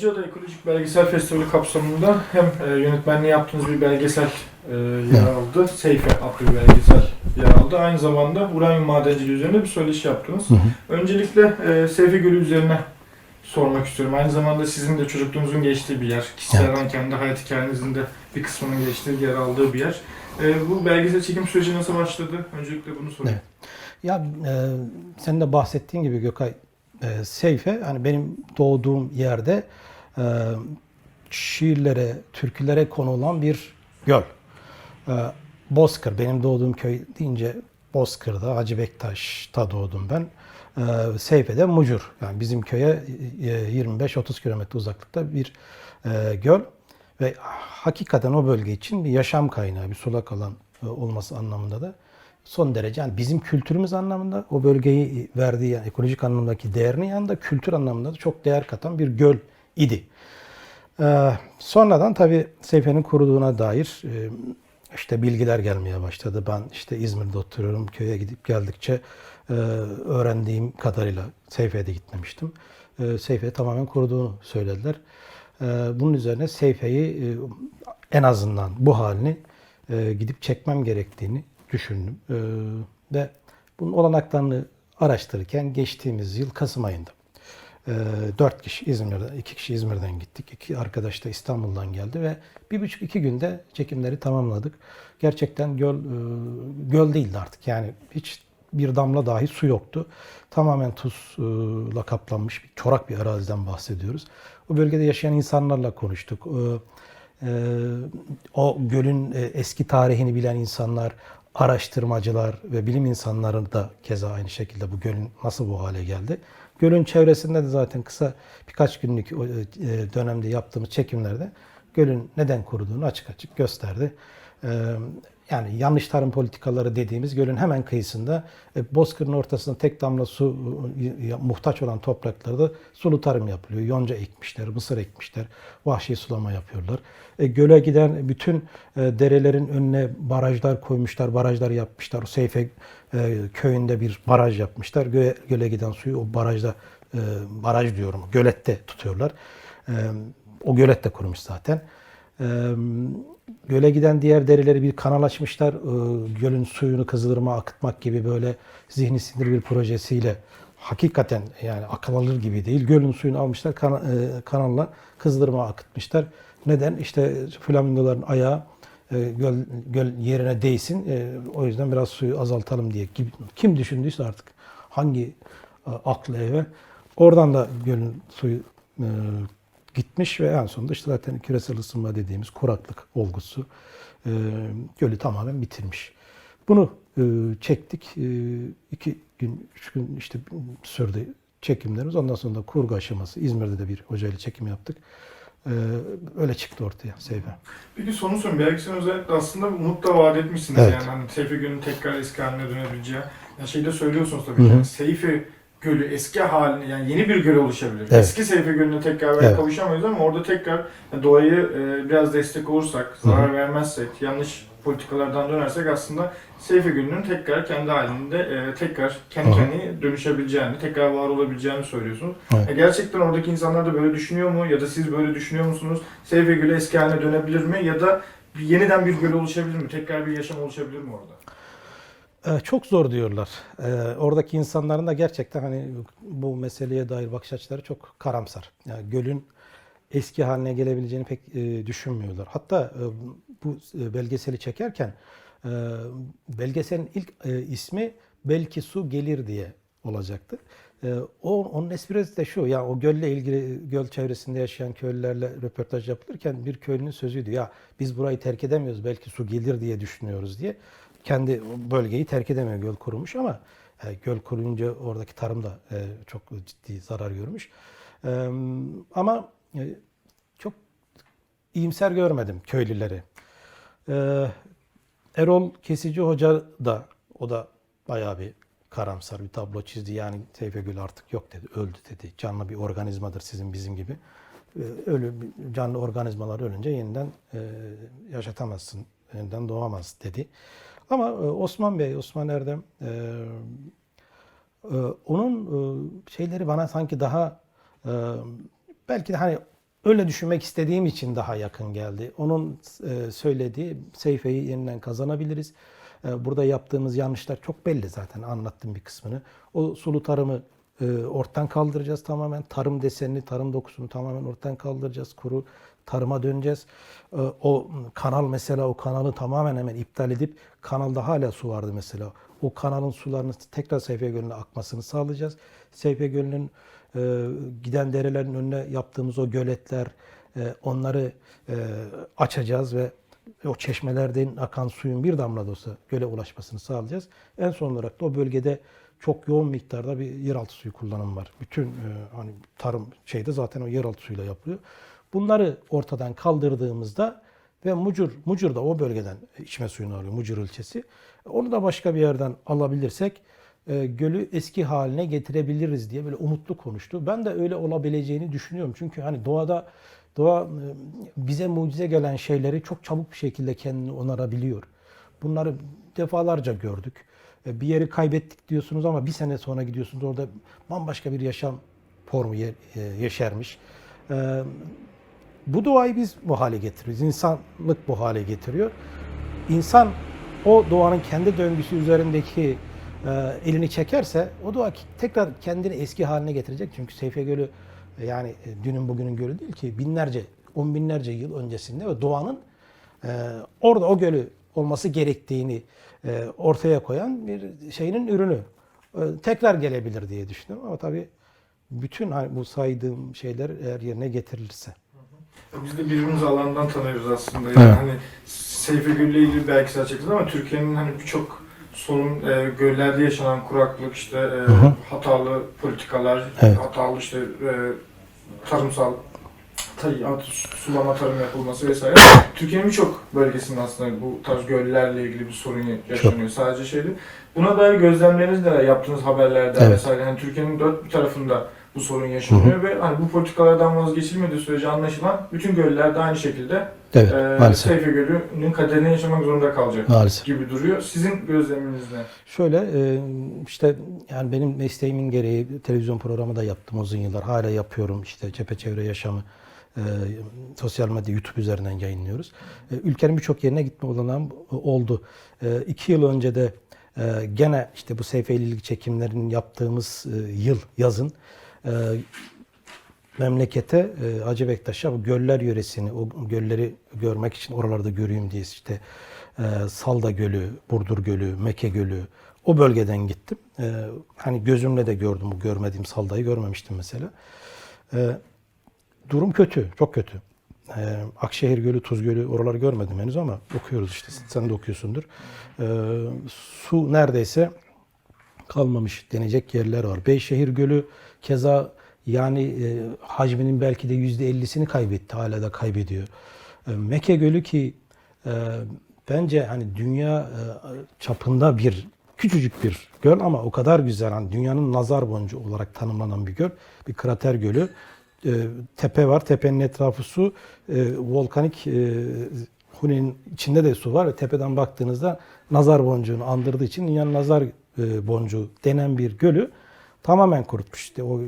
Çocuk Belgesel Festivali kapsamında hem e, yönetmenliği yaptığınız bir belgesel e, yer aldı. Seyfe adlı bir belgesel yer aldı. Aynı zamanda uranyum madenciliği üzerine bir söyleşi yaptınız. Hı hı. Öncelikle e, Seyfe Gölü üzerine sormak istiyorum. Aynı zamanda sizin de çocukluğunuzun geçtiği bir yer. Kişisel Evet. evet. kendi hayat hikayenizin de bir kısmının geçtiği, yer aldığı bir yer. E, bu belgesel çekim süreci nasıl başladı? Öncelikle bunu sorayım. Ya e, senin de bahsettiğin gibi Gökay, e, Seyfe hani benim doğduğum yerde şiirlere, türkülere konu olan bir göl. E, Bozkır, benim doğduğum köy deyince Bozkır'da, Hacı Bektaş'ta doğdum ben. E, Seyfe'de Mucur. Yani bizim köye e, 25-30 kilometre uzaklıkta bir e, göl. Ve hakikaten o bölge için bir yaşam kaynağı, bir sulak alan e, olması anlamında da son derece yani bizim kültürümüz anlamında o bölgeyi verdiği yani ekolojik anlamdaki değerinin yanında kültür anlamında da çok değer katan bir göl idi. Ee, sonradan tabii Seyfe'nin kuruduğuna dair e, işte bilgiler gelmeye başladı. Ben işte İzmir'de oturuyorum. Köye gidip geldikçe e, öğrendiğim kadarıyla Seyfe'ye de gitmemiştim. E, tamamen kuruduğunu söylediler. E, bunun üzerine Seyfe'yi en azından bu halini gidip çekmem gerektiğini düşündüm. Ve bunun olanaklarını araştırırken geçtiğimiz yıl Kasım ayında e, dört kişi İzmir'den, iki kişi İzmir'den gittik. iki arkadaş da İstanbul'dan geldi ve bir buçuk iki günde çekimleri tamamladık. Gerçekten göl, e, göl değildi artık yani hiç bir damla dahi su yoktu. Tamamen tuzla kaplanmış bir çorak bir araziden bahsediyoruz. O bölgede yaşayan insanlarla konuştuk. E, e, o gölün e, eski tarihini bilen insanlar, araştırmacılar ve bilim insanları da keza aynı şekilde bu gölün nasıl bu hale geldi. Gölün çevresinde de zaten kısa birkaç günlük o, e, dönemde yaptığımız çekimlerde gölün neden kuruduğunu açık açık gösterdi. Yani yanlış tarım politikaları dediğimiz gölün hemen kıyısında e, bozkırın ortasında tek damla su e, muhtaç olan topraklarda sulu tarım yapılıyor. Yonca ekmişler, mısır ekmişler, vahşi sulama yapıyorlar. E, göle giden bütün e, derelerin önüne barajlar koymuşlar, barajlar yapmışlar. Seyfe e, köyünde bir baraj yapmışlar. Göle, giden suyu o barajda, baraj diyorum, gölette tutuyorlar. O gölet de kurumuş zaten. E, göle giden diğer derileri bir kanal açmışlar. E, gölün suyunu Kızılırmak'a akıtmak gibi böyle zihni sinir bir projesiyle hakikaten yani akıl alır gibi değil. Gölün suyunu almışlar e, kanalla Kızılırmak'a akıtmışlar. Neden? İşte flamingoların ayağı e, göl, göl yerine değsin. E, o yüzden biraz suyu azaltalım diye. Kim, düşündüyse artık hangi aklı eve. Oradan da gölün suyu gitmiş ve en sonunda işte zaten küresel ısınma dediğimiz kuraklık olgusu e, gölü tamamen bitirmiş. Bunu e, çektik. E, iki gün, üç gün işte sürdü çekimlerimiz. Ondan sonra da kurgu aşaması. İzmir'de de bir hocayla çekim yaptık. E, öyle çıktı ortaya Seyfe. Peki sonu sorayım. Belgesel özellikle aslında umut da vaat etmişsiniz Evet. yani hani Seyfe Gölü'nün tekrar eski haline dönebileceği. Yani şey de söylüyorsunuz tabii Hı hı. yani Seyfe Gölü eski haline yani yeni bir göl oluşabilir. Evet. Eski Seyfe Gölü'ne tekrar Evet. kavuşamayız ama orada tekrar doğayı e, biraz destek olursak, Hı hı. zarar vermezsek, yanlış politikalardan dönersek aslında Seyfe Gölü'nün tekrar kendi halinde e, tekrar kendi kendine dönüşebileceğini, tekrar var olabileceğini söylüyorsunuz. Evet. E, gerçekten oradaki insanlar da böyle düşünüyor mu ya da siz böyle düşünüyor musunuz? Seyfe Gölü eski haline dönebilir mi ya da yeniden bir göl oluşabilir mi? Tekrar bir yaşam oluşabilir mi orada? Ee, Çok zor diyorlar. Ee, Oradaki insanların da gerçekten hani bu meseleye dair bakış açıları çok karamsar. Yani gölün eski haline gelebileceğini pek e, düşünmüyorlar. Hatta e, bu e, belgeseli çekerken belgeselin ilk ismi belki su gelir diye olacaktı. O onun esprisi de şu ya o gölle ilgili göl çevresinde yaşayan köylülerle röportaj yapılırken bir köylünün sözüydü. Ya biz burayı terk edemiyoruz belki su gelir diye düşünüyoruz diye. Kendi bölgeyi terk edemiyor göl kurumuş ama e, göl kurunca oradaki tarım da e, çok ciddi zarar görmüş. E, ama e, çok iyimser görmedim köylüleri. E, Erol Kesici Hoca da o da bayağı bir karamsar bir tablo çizdi. Yani Gül artık yok dedi, öldü dedi. Canlı bir organizmadır sizin bizim gibi. Ee, Ölü canlı organizmalar ölünce yeniden e, yaşatamazsın, yeniden doğamaz dedi. Ama e, Osman Bey, Osman Erdem e, e, onun e, şeyleri bana sanki daha e, belki de hani öyle düşünmek istediğim için daha yakın geldi. Onun e, söylediği Seyfe'yi yeniden kazanabiliriz. E, burada yaptığımız yanlışlar çok belli zaten anlattım bir kısmını. O sulu tarımı ortadan kaldıracağız tamamen. Tarım desenini, tarım dokusunu tamamen ortadan kaldıracağız. Kuru tarıma döneceğiz. E, o kanal mesela o kanalı tamamen hemen iptal edip kanalda hala su vardı mesela. O kanalın sularının tekrar Seyfe Gölü'ne akmasını sağlayacağız. Seyfe Gölü'nün e, giden derelerin önüne yaptığımız o göletler e, onları e, açacağız ve o çeşmelerden akan suyun bir damla da olsa göle ulaşmasını sağlayacağız. En son olarak da o bölgede çok yoğun miktarda bir yeraltı suyu kullanımı var. Bütün e, hani tarım şeyde zaten o yeraltı suyuyla yapılıyor. Bunları ortadan kaldırdığımızda ve Mucur, Mucur da o bölgeden içme suyunu alıyor, Mucur ilçesi. Onu da başka bir yerden alabilirsek e, gölü eski haline getirebiliriz diye böyle umutlu konuştu. Ben de öyle olabileceğini düşünüyorum. Çünkü hani doğada doğa e, bize mucize gelen şeyleri çok çabuk bir şekilde kendini onarabiliyor. Bunları defalarca gördük. E, Bir yeri kaybettik diyorsunuz ama bir sene sonra gidiyorsunuz orada bambaşka bir yaşam formu e, yeşermiş. E, Bu doğayı biz bu hale getiriyoruz. İnsanlık bu hale getiriyor. İnsan o doğanın kendi döngüsü üzerindeki elini çekerse o doğa tekrar kendini eski haline getirecek. Çünkü Seyfe Gölü yani dünün bugünün gölü değil ki binlerce, on binlerce yıl öncesinde ve doğanın orada o gölü olması gerektiğini e, ortaya koyan bir şeyinin ürünü. E, tekrar gelebilir diye düşünüyorum ama tabii bütün hani bu saydığım şeyler eğer yerine getirilirse. Biz de birbirimizi alandan tanıyoruz aslında. Yani Evet. hani Seyfe Gölü'yle ilgili belki çekeceğiz ama Türkiye'nin hani birçok sorun e, göllerde yaşanan kuraklık işte e, hı. hatalı politikalar, Evet. hatalı işte e, tarımsal tay- at- sulama tarım yapılması vesaire. Türkiye'nin birçok bölgesinde aslında bu tarz göllerle ilgili bir sorun yaşanıyor. Sadece şeyde. Buna dair gözlemleriniz neler? Yaptığınız haberlerde Evet. vesaire. Hani Türkiye'nin dört bir tarafında bu sorun yaşanıyor ve hani bu politikalardan vazgeçilmediği sürece anlaşılan bütün göller de aynı şekilde Evet, e, maalesef. Seyfe Gölü'nün kaderini yaşamak zorunda kalacak Maalesef. gibi duruyor. Sizin gözleminiz ne? Şöyle e, işte yani benim mesleğimin gereği televizyon programı da yaptım uzun yıllar. Hala yapıyorum işte cephe çevre yaşamı e, sosyal medya YouTube üzerinden yayınlıyoruz. E, ülkenin birçok yerine gitme olanağım oldu. E, iki yıl önce de e, gene işte bu Seyfe ile ilgili çekimlerin yaptığımız e, yıl yazın e, memlekete e, Hacı Bektaş'a bu göller yöresini, o gölleri görmek için oralarda göreyim diye işte e, Salda Gölü, Burdur Gölü, Mekke Gölü o bölgeden gittim. E, hani gözümle de gördüm bu görmediğim Salda'yı görmemiştim mesela. E, durum kötü, çok kötü. E, Akşehir Gölü, Tuz Gölü oraları görmedim henüz ama okuyoruz işte. Sen de okuyorsundur. E, su neredeyse kalmamış denecek yerler var. Beyşehir Gölü keza yani e, hacminin belki de yüzde ellisini kaybetti. Hala da kaybediyor. E, Mekke Gölü ki e, bence hani dünya e, çapında bir küçücük bir göl ama o kadar güzel. Hani dünyanın nazar boncuğu olarak tanımlanan bir göl. Bir krater gölü. E, tepe var. Tepenin etrafı su. E, volkanik e, Hune'nin içinde de su var ve tepeden baktığınızda nazar boncuğunu andırdığı için dünyanın nazar boncuğu denen bir gölü tamamen kurutmuş. İşte o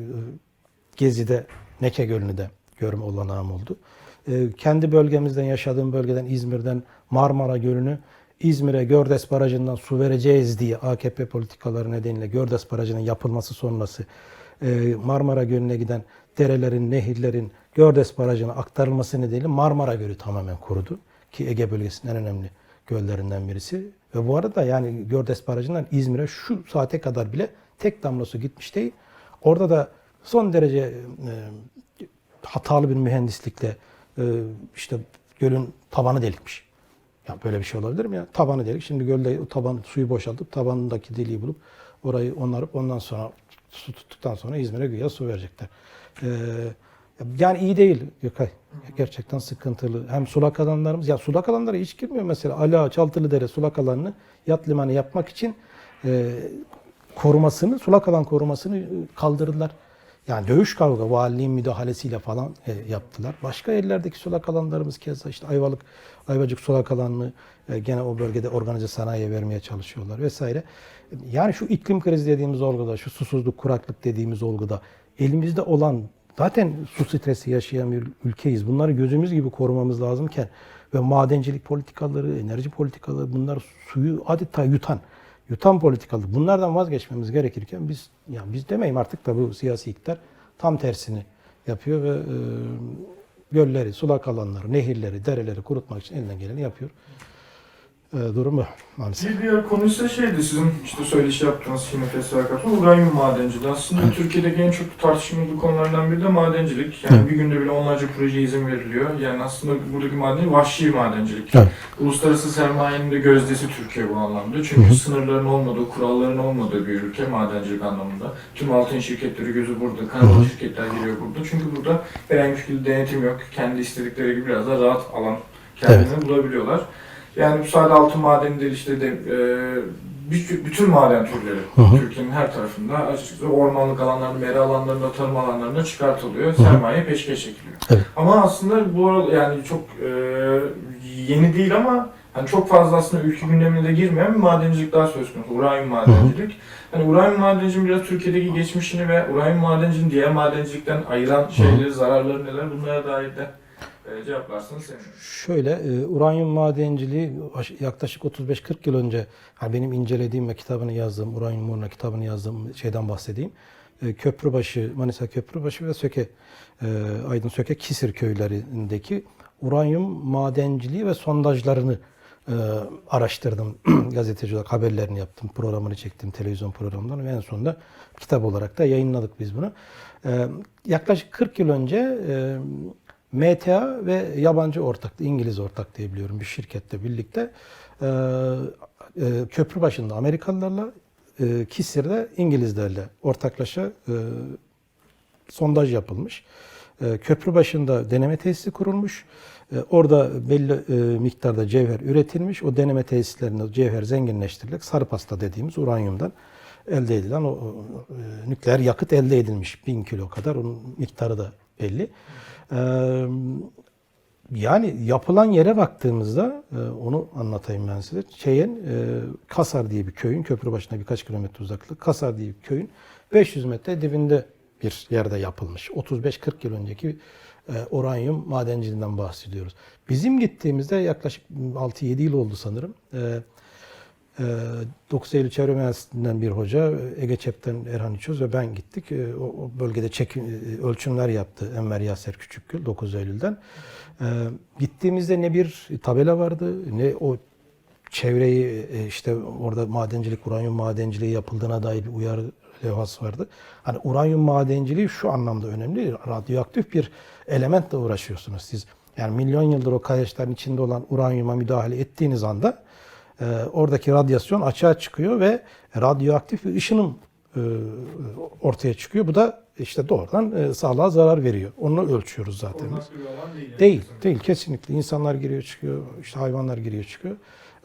gezide Neke Gölü'nü de görme olanağım oldu. Kendi bölgemizden, yaşadığım bölgeden İzmir'den Marmara Gölü'nü İzmir'e Gördes Barajı'ndan su vereceğiz diye AKP politikaları nedeniyle Gördes Barajı'nın yapılması sonrası Marmara Gölü'ne giden derelerin, nehirlerin Gördes Barajı'na aktarılması nedeniyle Marmara Gölü tamamen kurudu. Ki Ege bölgesinin en önemli göllerinden birisi. Ve bu arada yani Gördes Barajı'ndan İzmir'e şu saate kadar bile tek damla su gitmiş değil. Orada da son derece e, hatalı bir mühendislikle e, işte gölün tabanı delikmiş. Ya böyle bir şey olabilir mi ya? Tabanı delik. Şimdi gölde o taban suyu boşaltıp tabanındaki deliği bulup orayı onarıp ondan sonra su tuttuktan sonra İzmir'e güya su verecekler. Ee, yani iyi değil Gökay. Gerçekten sıkıntılı. Hem sulak alanlarımız, ya sulak alanlara hiç girmiyor mesela. Ala, Çaltılıdere sulak alanını yat limanı yapmak için e, korumasını, sulak alan korumasını e, kaldırdılar. Yani dövüş kavga valiliğin müdahalesiyle falan e, yaptılar. Başka yerlerdeki sulak alanlarımız keza işte Ayvalık, Ayvacık sulak alanını e, gene o bölgede organize sanayiye vermeye çalışıyorlar vesaire. Yani şu iklim krizi dediğimiz olguda, şu susuzluk, kuraklık dediğimiz olguda elimizde olan zaten su stresi yaşayan bir ülkeyiz. Bunları gözümüz gibi korumamız lazımken ve madencilik politikaları, enerji politikaları bunlar suyu adeta yutan yutan politikaları. Bunlardan vazgeçmemiz gerekirken biz ya biz demeyeyim artık da bu siyasi iktidar tam tersini yapıyor ve e, gölleri, sulak alanları, nehirleri, dereleri kurutmak için elinden geleni yapıyor. E, durum bu maalesef. Bir diğer konu ise şeydi sizin işte söyleşi yaptığınız festival kapsamında uranyum madenciliği. Aslında Türkiye'deki en çok tartışmalı konulardan biri de madencilik. Yani Evet. bir günde bile onlarca proje izin veriliyor. Yani aslında buradaki maden vahşi madencilik. Evet. Uluslararası sermayenin de gözdesi Türkiye bu anlamda. Çünkü Hı hı. sınırların olmadığı, kuralların olmadığı bir ülke madencilik anlamında. Tüm altın şirketleri gözü burada, kanalı şirketler geliyor burada. Çünkü burada herhangi bir şekilde denetim yok. Kendi istedikleri gibi biraz da rahat alan kendilerini bulabiliyorlar. Yani sadece altın madeni değil işte de, e, bütün maden türleri Hı hı. Türkiye'nin her tarafında açıkçası ormanlık alanlarında, mera alanlarında, tarım alanlarında çıkartılıyor. Sermaye peşkeş çekiliyor. Evet. Ama aslında bu yani çok e, yeni değil ama hani çok fazla aslında ülke gündemine de girmeyen bir madencilik daha söz konusu. Uranyum madencilik. Hani uranyum madenciliğin biraz Türkiye'deki geçmişini ve uranyum madenciliğin diğer madencilikten ayıran şeyleri, zararları neler bunlara dair de e, cevaplarsanız sevinirim. Şöyle, e, uranyum madenciliği aş- yaklaşık 35-40 yıl önce yani benim incelediğim ve kitabını yazdığım, uranyum uğruna kitabını yazdığım şeyden bahsedeyim. E, Köprübaşı, Manisa Köprübaşı ve Söke, e, Aydın Söke Kisir köylerindeki uranyum madenciliği ve sondajlarını e, araştırdım. Gazeteci olarak haberlerini yaptım, programını çektim, televizyon programlarını ve en sonunda kitap olarak da yayınladık biz bunu. E, yaklaşık 40 yıl önce e, MTA ve yabancı ortak, İngiliz ortak diye biliyorum bir şirkette birlikte e, e, köprü başında Amerikalılarla, e, Kisir'de İngilizlerle ortaklaşa e, sondaj yapılmış. E, köprü başında deneme tesisi kurulmuş. Orada belli miktarda cevher üretilmiş. O deneme tesislerinde cevher zenginleştirilerek sarı pasta dediğimiz uranyumdan elde edilen o, nükleer yakıt elde edilmiş. 1000 kilo kadar. Onun miktarı da belli. Yani yapılan yere baktığımızda onu anlatayım ben size. Şeyin Kasar diye bir köyün köprü başına birkaç kilometre uzaklık Kasar diye bir köyün 500 metre dibinde bir yerde yapılmış. 35-40 yıl önceki uranyum madenciliğinden bahsediyoruz. Bizim gittiğimizde yaklaşık 6-7 yıl oldu sanırım. E, e, 9 Eylül Çevre Mühendisliğinden bir hoca, Ege Çep'ten Erhan İçöz ve ben gittik. E, O, o bölgede çekim, e, ölçümler yaptı Enver Yaser Küçükgül 9 Eylül'den. E, Gittiğimizde ne bir tabela vardı, ne o çevreyi e, işte orada madencilik, uranyum madenciliği yapıldığına dair bir uyarı levhası vardı. Hani uranyum madenciliği şu anlamda önemli. Radyoaktif bir elementle uğraşıyorsunuz siz. Yani milyon yıldır o kayaçların içinde olan uranyuma müdahale ettiğiniz anda e, oradaki radyasyon açığa çıkıyor ve radyoaktif bir ışınım e, ortaya çıkıyor. Bu da işte doğrudan e, sağlığa zarar veriyor. Onu ölçüyoruz zaten biz. Değil. Değil, değil kesinlikle. İnsanlar giriyor çıkıyor, işte hayvanlar giriyor çıkıyor.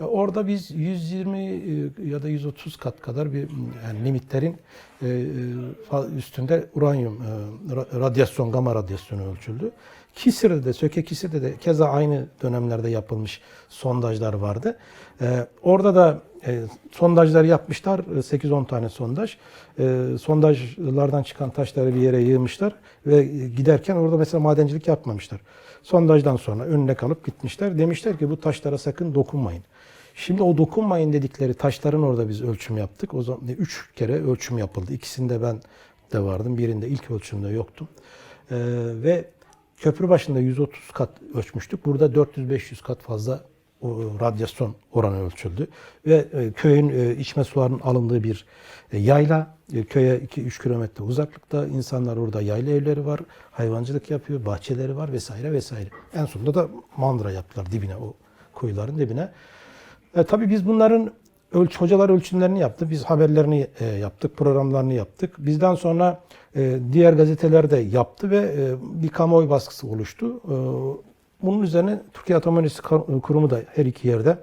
E, Orada biz 120 e, ya da 130 kat kadar bir yani limitlerin e, üstünde uranyum, e, ra- radyasyon, gama radyasyonu ölçüldü. Kisir'de de, Söke Kisir'de de keza aynı dönemlerde yapılmış sondajlar vardı. E, Orada da e, sondajlar yapmışlar, e, 8-10 tane sondaj. E, sondajlardan çıkan taşları bir yere yığmışlar ve e, giderken orada mesela madencilik yapmamışlar. Sondajdan sonra önüne kalıp gitmişler. Demişler ki bu taşlara sakın dokunmayın. Şimdi o dokunmayın dedikleri taşların orada biz ölçüm yaptık. O zaman 3 kere ölçüm yapıldı. İkisinde ben de vardım. Birinde ilk ölçümde yoktum. Ee, ve köprü başında 130 kat ölçmüştük. Burada 400-500 kat fazla radyasyon oranı ölçüldü. Ve e, köyün e, içme sularının alındığı bir e, yayla, köye 2-3 kilometre uzaklıkta. insanlar orada yayla evleri var, hayvancılık yapıyor, bahçeleri var vesaire vesaire. En sonunda da mandıra yaptılar dibine, o kuyuların dibine. E, tabii biz bunların ölç, hocalar ölçümlerini yaptı. Biz haberlerini e, yaptık, programlarını yaptık. Bizden sonra e, diğer gazeteler de yaptı ve e, bir kamuoyu baskısı oluştu. E, bunun üzerine Türkiye Atom Enerjisi Kar- Kurumu da her iki yerde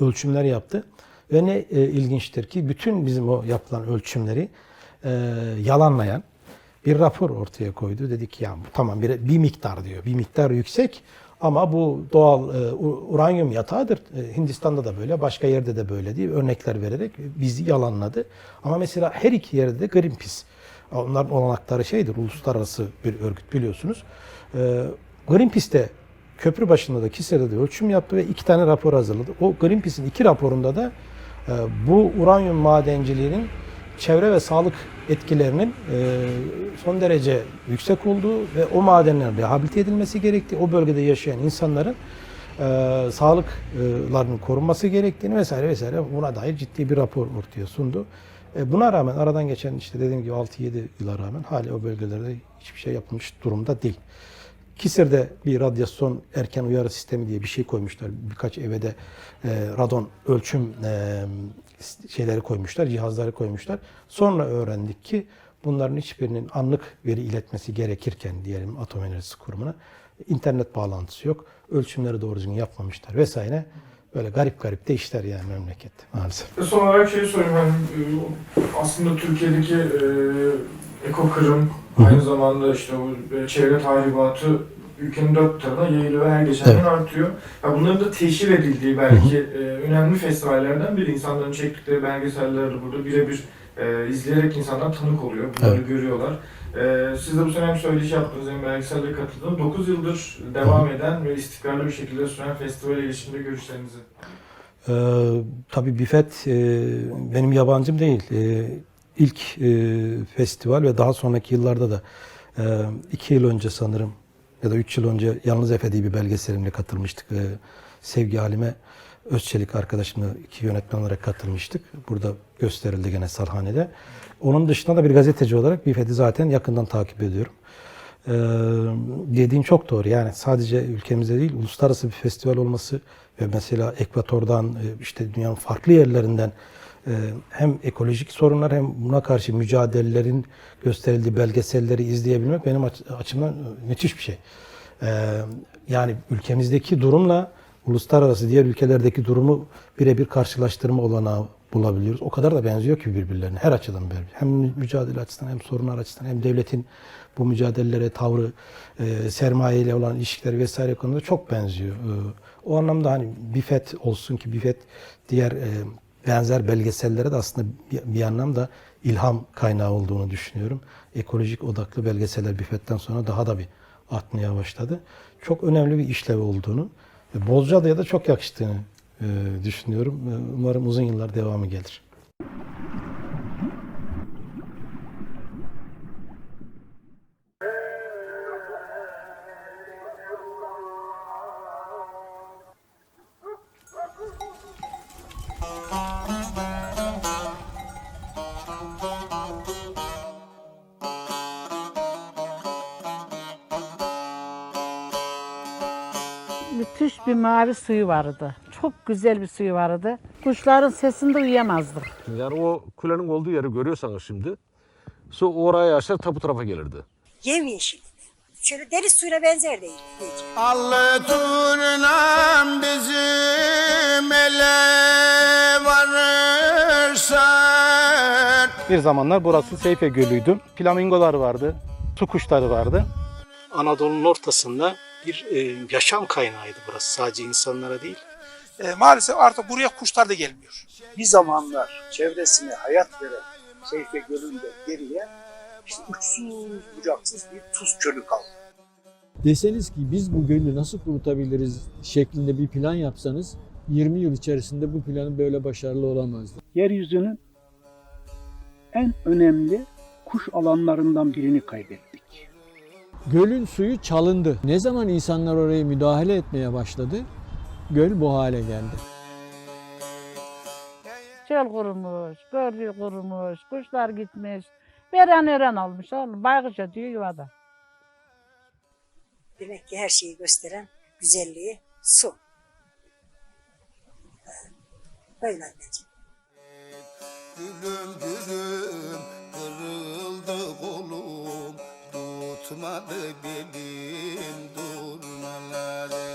ölçümler yaptı. Ve ne e, ilginçtir ki bütün bizim o yapılan ölçümleri e, yalanlayan bir rapor ortaya koydu. Dedi ki ya tamam bir, bir miktar diyor. Bir miktar yüksek ama bu doğal e, uranyum yatağıdır. E, Hindistan'da da böyle, başka yerde de böyle diye örnekler vererek bizi yalanladı. Ama mesela her iki yerde de Greenpeace Onların olanakları şeydir, uluslararası bir örgüt biliyorsunuz. E, Greenpeace'te köprü başında da Kisir'de de ölçüm yaptı ve iki tane rapor hazırladı. O Greenpeace'in iki raporunda da e, bu uranyum madenciliğinin çevre ve sağlık etkilerinin e, son derece yüksek olduğu ve o madenlerin rehabilite edilmesi gerektiği, o bölgede yaşayan insanların e, sağlıklarının korunması gerektiğini vesaire vesaire buna dair ciddi bir rapor ortaya sundu. Buna rağmen aradan geçen işte dediğim gibi 6-7 yıla rağmen hala o bölgelerde hiçbir şey yapılmış durumda değil. Kisir'de bir radyasyon erken uyarı sistemi diye bir şey koymuşlar. Birkaç eve de e, radon ölçüm e, şeyleri koymuşlar, cihazları koymuşlar. Sonra öğrendik ki bunların hiçbirinin anlık veri iletmesi gerekirken diyelim Atom Enerjisi Kurumu'na internet bağlantısı yok. Ölçümleri doğru düzgün yapmamışlar vesaire. Böyle garip garip de işler yani memlekette maalesef. Son olarak şeyi sorayım. Yani, e, aslında Türkiye'deki e, eko aynı zamanda işte o e, çevre tahribatı ülkenin dört tarafına yayılıyor her geçen gün Evet. artıyor. Ya bunların da teşhir edildiği belki e, önemli festivallerden biri. İnsanların çektikleri belgeseller de burada birebir e, izleyerek insanlar tanık oluyor. Bunları Evet. görüyorlar. E, siz de bu sene hem söyleşi yaptınız hem belgesellere katıldınız. 9 yıldır devam eden ve istikrarlı bir şekilde süren festivale ilişkinde görüşlerinizi. Ee, tabii Bifet e, benim yabancım değil. E, ilk e, festival ve daha sonraki yıllarda da e, iki yıl önce sanırım ya da üç yıl önce Yalnız Efe diye bir belgeselimle katılmıştık. E, Sevgi Halime Özçelik arkadaşımla iki yönetmen olarak katılmıştık. Burada gösterildi gene Sarhane'de. Onun dışında da bir gazeteci olarak Bifet'i zaten yakından takip ediyorum. Ee, dediğin çok doğru. Yani sadece ülkemizde değil, uluslararası bir festival olması ve mesela Ekvator'dan e, işte dünyanın farklı yerlerinden hem ekolojik sorunlar hem buna karşı mücadelelerin gösterildiği belgeselleri izleyebilmek benim aç- açımdan müthiş bir şey. Ee, yani ülkemizdeki durumla uluslararası diğer ülkelerdeki durumu birebir karşılaştırma olanağı bulabiliyoruz. O kadar da benziyor ki birbirlerine her açıdan. Hem mücadele açısından hem sorunlar açısından hem devletin bu mücadelelere tavrı, e, sermaye ile olan ilişkileri vesaire konuda çok benziyor. E, o anlamda hani Bifet olsun ki Bifet diğer e, benzer belgesellere de aslında bir, anlamda ilham kaynağı olduğunu düşünüyorum. Ekolojik odaklı belgeseller Bifet'ten sonra daha da bir artmaya başladı. Çok önemli bir işlevi olduğunu ve Bozcaada'ya da çok yakıştığını e, düşünüyorum. E, Umarım uzun yıllar devamı gelir. Mavi suyu vardı. Çok güzel bir suyu vardı. Kuşların sesinde uyuyamazdık. Yani o kulenin olduğu yeri görüyorsanız şimdi su oraya aşağı tapu tarafa gelirdi. Yemyeşil. Şöyle deniz suyuna benzerdi iyice. Allı turnam bizim ele varırsan Bir zamanlar burası Seyfe Gölü'ydü. Flamingolar vardı, su kuşları vardı. Anadolu'nun ortasında bir e, yaşam kaynağıydı burası. Sadece insanlara değil. E, maalesef artık buraya kuşlar da gelmiyor. bir zamanlar çevresine hayat veren Seyfe Gölü'nde geriye işte uçsuz bucaksız bir tuz çölü kaldı. deseniz ki biz bu gölü nasıl kurutabiliriz şeklinde bir plan yapsanız 20 yıl içerisinde bu planın böyle başarılı olamazdı. Yeryüzünün en önemli kuş alanlarından birini kaybettik. Gölün suyu çalındı. Ne zaman insanlar oraya müdahale etmeye başladı? Göl bu hale geldi. Çöl kurumuş, gördüğü kurumuş, kuşlar gitmiş. Veren eren olmuş oğlum. Baykuşa diyor yuvada. Demek ki her şeyi gösteren güzelliği su. Böyle anneciğim. Gülüm gülüm kırıldı kolum Bakma bebeğim durmalara